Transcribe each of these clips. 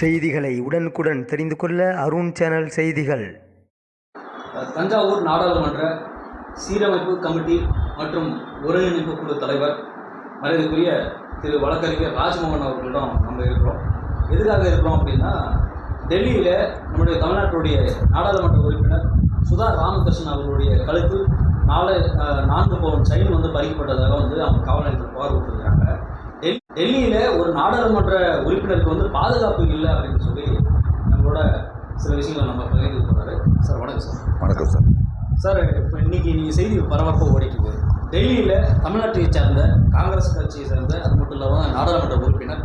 செய்திகளை உடனுக்குடன் தெரிந்து கொள்ள அருண் சேனல் செய்திகள். தஞ்சாவூர் நாடாளுமன்ற சீரமைப்பு கமிட்டி மற்றும் ஒருங்கிணைப்பு குழு தலைவர் மரியாதைக்குரிய திரு வழக்கறிஞர் ராஜ்மோகன் அவர்களிடம் நம்ம இருக்கிறோம். எதுக்காக இருக்கிறோம் அப்படின்னா டெல்லியில் நம்முடைய தமிழ்நாட்டுடைய நாடாளுமன்ற உறுப்பினர் சுதா ராமகிருஷ்ணன் அவர்களுடைய கழுத்தில் நாலு நான்கு பவுன் செயின் வந்து பறிக்கப்பட்டதாக வந்து அவங்க காவல் நிலையத்தில் புகார் கொடுத்துருக்காங்க டெல்லியில் ஒரு நாடாளுமன்ற உறுப்பினருக்கு வந்து பாதுகாப்பு இல்லை அப்படின்னு சொல்லி நம்மளோட சில விஷயங்களை நம்ம பகிர்ந்து போகிறாரு சார் வணக்கம் சார். வணக்கம் சார். சார் இப்போ இன்னைக்கு நீங்கள் செய்தி பரபரப்பாக ஓடிக்குது டெல்லியில் தமிழ்நாட்டை சேர்ந்த காங்கிரஸ் கட்சியை சேர்ந்த அது மட்டும் இல்லாமல் நாடாளுமன்ற உறுப்பினர்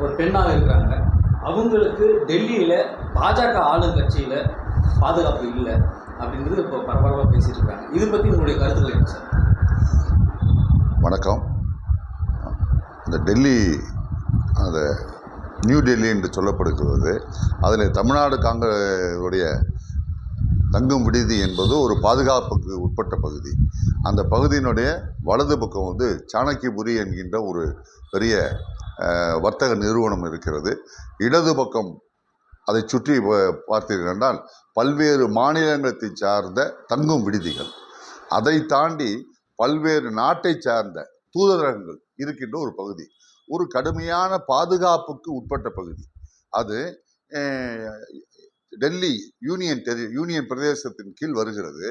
ஒரு பெண்ணாக இருக்கிறாங்க. அவங்களுக்கு டெல்லியில் பாஜக ஆளும் கட்சியில் பாதுகாப்பு இல்லை அப்படின்றது இப்போ பரபரப்பாக பேசிட்டு இருக்காங்க. இது பற்றி உங்களுடைய கருத்துக்கள் என்ன சார்? வணக்கம். இந்த டெல்லி அந்த நியூ டெல்லி என்று சொல்லப்படுகிறது. அதில் தமிழ்நாடு காங்கிரஸுடைய தங்கும் விடுதி என்பது ஒரு பாதுகாப்புக்கு உட்பட்ட பகுதி. அந்த பகுதியினுடைய வலது பக்கம் வந்து சாணக்கியபுரி என்கின்ற ஒரு பெரிய வர்த்தக நிறுவனம் இருக்கிறது. இடது பக்கம் அதை சுற்றி பார்த்தீர்கள் என்றால் பல்வேறு மாநிலங்களை சார்ந்த தங்கும் விடுதிகள். அதை தாண்டி பல்வேறு நாட்டை சார்ந்த தூதரகங்கள் இருக்கின்ற ஒரு பகுதி. ஒரு கடுமையான பாதுகாப்புக்கு உட்பட்ட பகுதி. அது டெல்லி யூனியன் டெரி யூனியன் பிரதேசத்தின் கீழ் வருகிறது.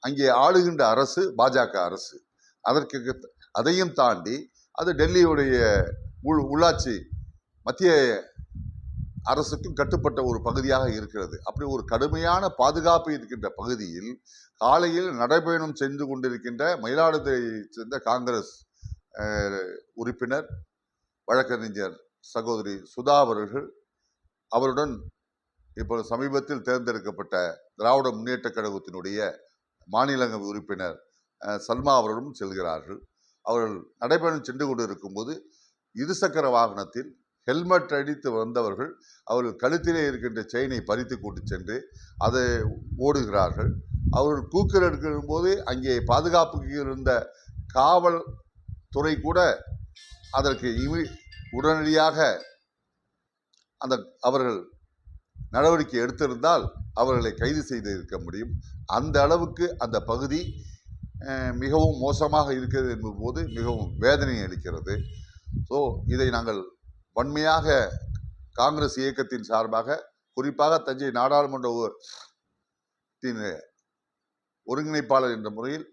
அங்கே ஆளுகின்ற அரசு பாஜக அரசு. அதற்கு அதையும் தாண்டி அது டெல்லியுடைய உள் உள்ளாட்சி மத்திய அரசுக்கும் கட்டுப்பட்ட ஒரு பகுதியாக இருக்கிறது. அப்படி ஒரு கடுமையான பாதுகாப்பு இருக்கின்ற பகுதியில் காலையில் நடைபயணம் சென்று கொண்டிருக்கின்ற மயிலாடுதுறையைச் சேர்ந்த காங்கிரஸ் உறுப்பினர் வழக்கறிஞர் சகோதரி சுதா அவர்கள் அவருடன் இப்போ சமீபத்தில் தேர்ந்தெடுக்கப்பட்ட திராவிட முன்னேற்றக் கழகத்தினுடைய மாநிலங்கள் உறுப்பினர் சல்மா அவர்களும் செல்கிறார்கள். அவர்கள் நடைபயணம் சென்று கொண்டு இருக்கும்போது இருசக்கர வாகனத்தில் ஹெல்மெட் அடித்து வந்தவர்கள் அவர்கள் கழுத்திலே இருக்கின்ற செயினை பறித்து கொண்டு சென்று அதை ஓடுகிறார்கள். அவர்கள் கூக்கர் எடுக்கும் போது அங்கே பாதுகாப்புக்கு இருந்த காவல் துறை கூட அதற்கு இமி உடனடியாக அந்த அவர்கள் நடவடிக்கை எடுத்திருந்தால் அவர்களை கைது செய்து இருக்க முடியும். அந்த அளவுக்கு அந்த பகுதி மிகவும் மோசமாக இருக்கிறது என்பது மிகவும் வேதனை அளிக்கிறது. ஸோ இதை நாங்கள் வன்மையாக காங்கிரஸ் இயக்கத்தின் சார்பாக குறிப்பாக தஞ்சை நாடாளுமன்ற தின் ஒருங்கிணைப்பாளர் என்ற முறையில்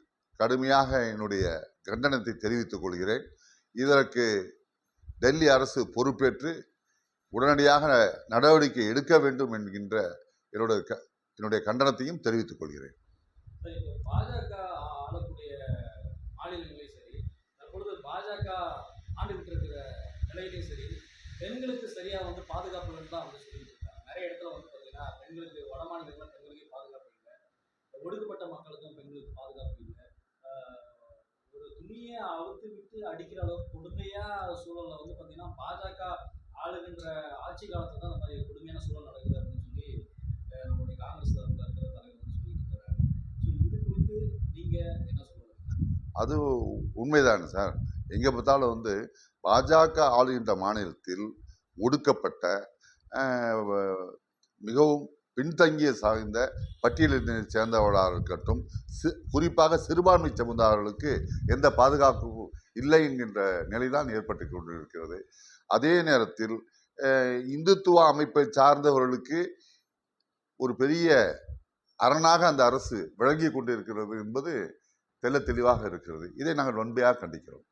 கடுமையாக என்னுடைய கண்டனத்தை தெரிவித்துக் கொள்கிறேன். இதற்கு டெல்லி அரசு பொறுப்பேற்று உடனடியாக நடவடிக்கை எடுக்க வேண்டும் என்கின்ற என்னுடைய க என்னுடைய கண்டனத்தையும் தெரிவித்துக் கொள்கிறேன். பாஜக ஆளக்கூடிய சரி தற்பொழுது பாஜக ஆண்டுகிட்டு இருக்கிற நிலையிலையும் சரி பெண்களுக்கு வந்து பாதுகாப்பு தான் வந்து சொல்லிட்டு இருக்காங்க. நிறைய இடத்துல வந்து பார்த்தீங்கன்னா பெண்களுக்கு வட மாநிலங்களில் பெண்களுக்கு பாதுகாப்பு இல்லை. ஒடுக்கப்பட்ட மக்களுக்கும் பெண்களுக்கு பாதுகாப்பு இல்லை. அடிக்கிற அளவுக்கு கொடுமையாக சூழலில் வந்து பார்த்தீங்கன்னா பாஜக ஆளுகின்ற ஆட்சி காலத்தில் தான் அந்த மாதிரி கொடுமையான சூழல் நடக்குது அப்படின்னு சொல்லி நம்மளுடைய காங்கிரஸ் தரப்பில் இருக்கிற தலைவர் வந்து சொல்லிட்டு இருக்காரு. ஸோ இது குறித்து நீங்கள் என்ன சொல்லுங்கள் அது உண்மைதானே சார். எங்கே பார்த்தாலும் வந்து பாஜக ஆளுகின்ற மாநிலத்தில் ஒடுக்கப்பட்ட மிகவும் பின்தங்கிய சார்ந்த பட்டியலினை சேர்ந்தவர்களாக இருக்கட்டும் சி குறிப்பாக சிறுபான்மை சமுதாயர்களுக்கு எந்த பாதுகாப்பு இல்லை என்கின்ற நிலைதான் ஏற்பட்டு கொண்டிருக்கிறது. அதே நேரத்தில் இந்துத்துவ அமைப்பை சார்ந்தவர்களுக்கு ஒரு பெரிய அரணாக அந்த அரசு விளங்கி கொண்டிருக்கிறது என்பது தெல்ல தெளிவாக இருக்கிறது. இதை நாங்கள் வன்மையாக கண்டிக்கிறோம்.